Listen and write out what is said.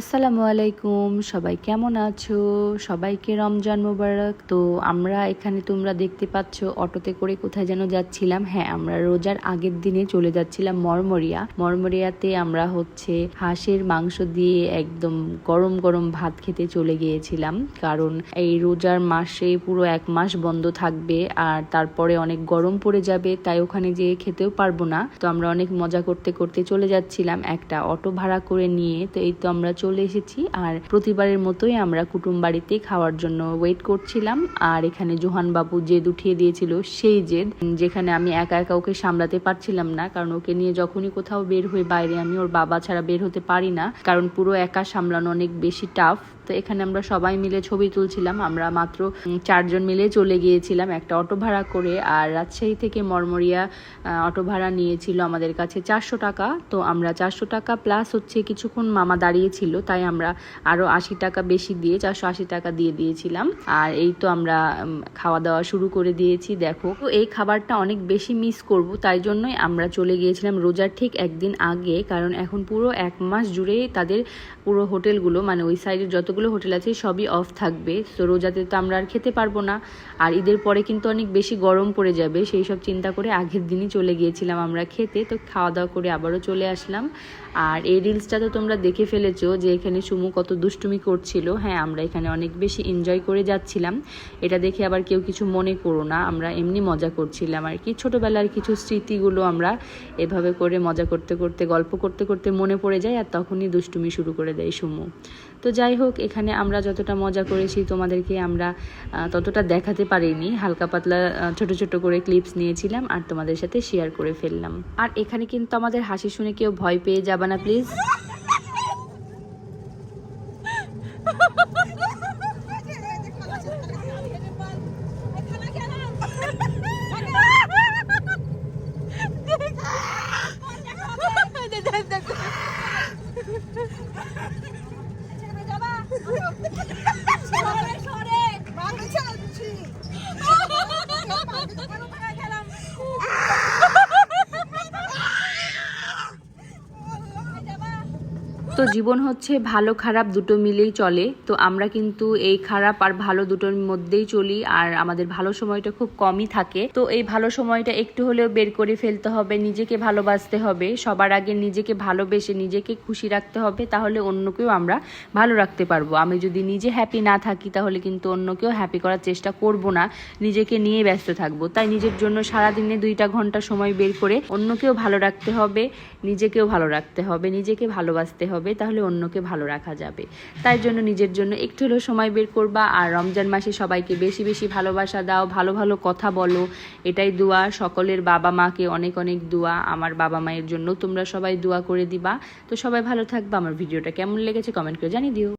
আসসালামু আলাইকুম, সবাই কেমন আছো? সবাইকে রমজান মোবারক। তো আমরা এখানে তোমরা দেখতে পাচ্ছ, অটোতে করে কোথায় যেন যাচ্ছিলাম। হ্যাঁ আমরা রোজার আগের দিনে চলে যাচ্ছিলাম মরমরিয়া। মরমরিয়াতে আমরা হচ্ছে হাঁসের মাংস দিয়ে একদম গরম গরম ভাত খেতে চলে গিয়েছিলাম। কারণ এই রোজার মাসে পুরো এক মাস বন্ধ থাকবে আর তারপরে অনেক গরম পড়ে যাবে, তাই ওখানে যেয়ে খেতেও পারব না। তো আমরা অনেক মজা করতে করতে চলে যাচ্ছিলাম একটা অটো ভাড়া করে নিয়ে। তো এই তো আমরা চলে এসেছি। আর প্রতিবারের মতোই আমরা কুটুম বাড়িতে খাওয়ার জন্য ওয়েট করছিলাম। আর এখানে জোহান বাবু জেদ উঠিয়ে দিয়েছিল, সেই জেদ, যেখানে আমি একা একা ওকে সামলাতে পারছিলাম না। কারণ ওকে নিয়ে যখনই কোথাও বের হয়ে বাইরে, আমি ওর বাবা ছাড়া বের হতে পারি না। কারণ পুরো একা সামলানো অনেক বেশি টাফ তো এখানে আমরা সবাই মিলে ছবি তুলছিলাম। আমরা মাত্র চারজন মিলে চলে গিয়েছিলাম একটা অটো ভাড়া করে। আর রাজশাহী থেকে মরমরিয়া অটো ভাড়া নিয়েছিল আমাদের কাছে চারশো টাকা। তো আমরা চারশো টাকা প্লাস হচ্ছে কিছুক্ষণ মামা দাঁড়িয়েছিল তাই আমরা আরও আশি টাকা বেশি দিয়ে, চারশো আশি টাকা দিয়ে দিয়েছিলাম। আর এই তো আমরা খাওয়া দাওয়া শুরু করে দিয়েছি, দেখো। তো এই খাবারটা অনেক বেশি মিস করব, তাই জন্যই আমরা চলে গিয়েছিলাম রোজার ঠিক একদিন আগে। কারণ এখন পুরো এক মাস জুড়ে তাদের পুরো হোটেলগুলো মানে ওই সাইডের যতগুলো হোটেল আছে, সবই অফ থাকবে। তো রোজাতে তো আমরা আর খেতে পারব না। আর ঈদের পরে কিন্তু অনেক বেশি গরম পড়ে যাবে, সেই সব চিন্তা করে আগের দিনই চলে গিয়েছিলাম আমরা খেতে। তো খাওয়া দাওয়া করে আবারও চলে আসলাম। আর এই রিলসটা তো তোমরা দেখে ফেলেছো যে এখানে সুমু কত দুষ্টুমি করছিল। হ্যাঁ আমরা এখানে অনেক বেশি এনজয় করে যাচ্ছিলাম। এটা দেখে আবার কেউ কিছু মনে করো না। আমরা এমনি মজা করছিলাম আর কি। ছোটোবেলার কিছু স্মৃতিগুলো আমরা এভাবে করে মজা করতে করতে, গল্প করতে করতে মনে পড়ে যায় আর তখনই দুষ্টুমি শুরু করে দেয় সুমু। তো যাই হোক, এখানে আমরা যতটা মজা করেছি তোমাদেরকে আমরা ততটা দেখাতে পারিনি। হালকা পাতলা ছোট ছোট করে ক্লিপস নিয়েছিলাম আর তোমাদের সাথে শেয়ার করে ফেললাম। আর এখানে কিন্তু আমাদের হাসি শুনে কেউ ভয় পেয়ে যাবে না প্লিজ 哈哈哈哈哈！进去别夹吧。তো জীবন হচ্ছে ভালো খারাপ দুটো মিলেই চলে। তো আমরা কিন্তু এই খারাপ আর ভালো দুটোর মধ্যেই চলি আর আমাদের ভালো সময়টা খুব কমই থাকে। তো এই ভালো সময়টা একটু হলেও বের করে ফেলতে হবে, নিজেকে ভালোবাসতে হবে, সবার আগে নিজেকে ভালোবেসে নিজেকে খুশি রাখতে হবে, তাহলে অন্যকেও আমরা ভালো রাখতে পারব। আমি যদি নিজে হ্যাপি না থাকি, তাহলে কিন্তু অন্যকেও হ্যাপি করার চেষ্টা করব না, নিজেকে নিয়ে ব্যস্ত থাকব। তাই নিজের জন্য সারাদিনে দুইটা ঘণ্টা সময় বের করে অন্যকেও ভালো রাখতে হবে, নিজেকেও ভালো রাখতে হবে, নিজেকে ভালোবাসতে হবে। তাহলে অন্যকে ভালো রাখা যাবে। তাই জন্য নিজের জন্য একটু হলেও সময় বের করবা আর রমজান মাসে সবাইকে বেশি বেশি ভালোবাসা দাও, ভালো ভালো কথা বলো। এটাই দোয়া, সকলের বাবা মাকে অনেক অনেক দোয়া, আমার বাবা মায়ের জন্য তোমরা সবাই দোয়া করে দিবা। তো সবাই ভালো থাকবা, আমার ভিডিওটা কেমন লেগেছে কমেন্ট করে জানিয়ে দিও।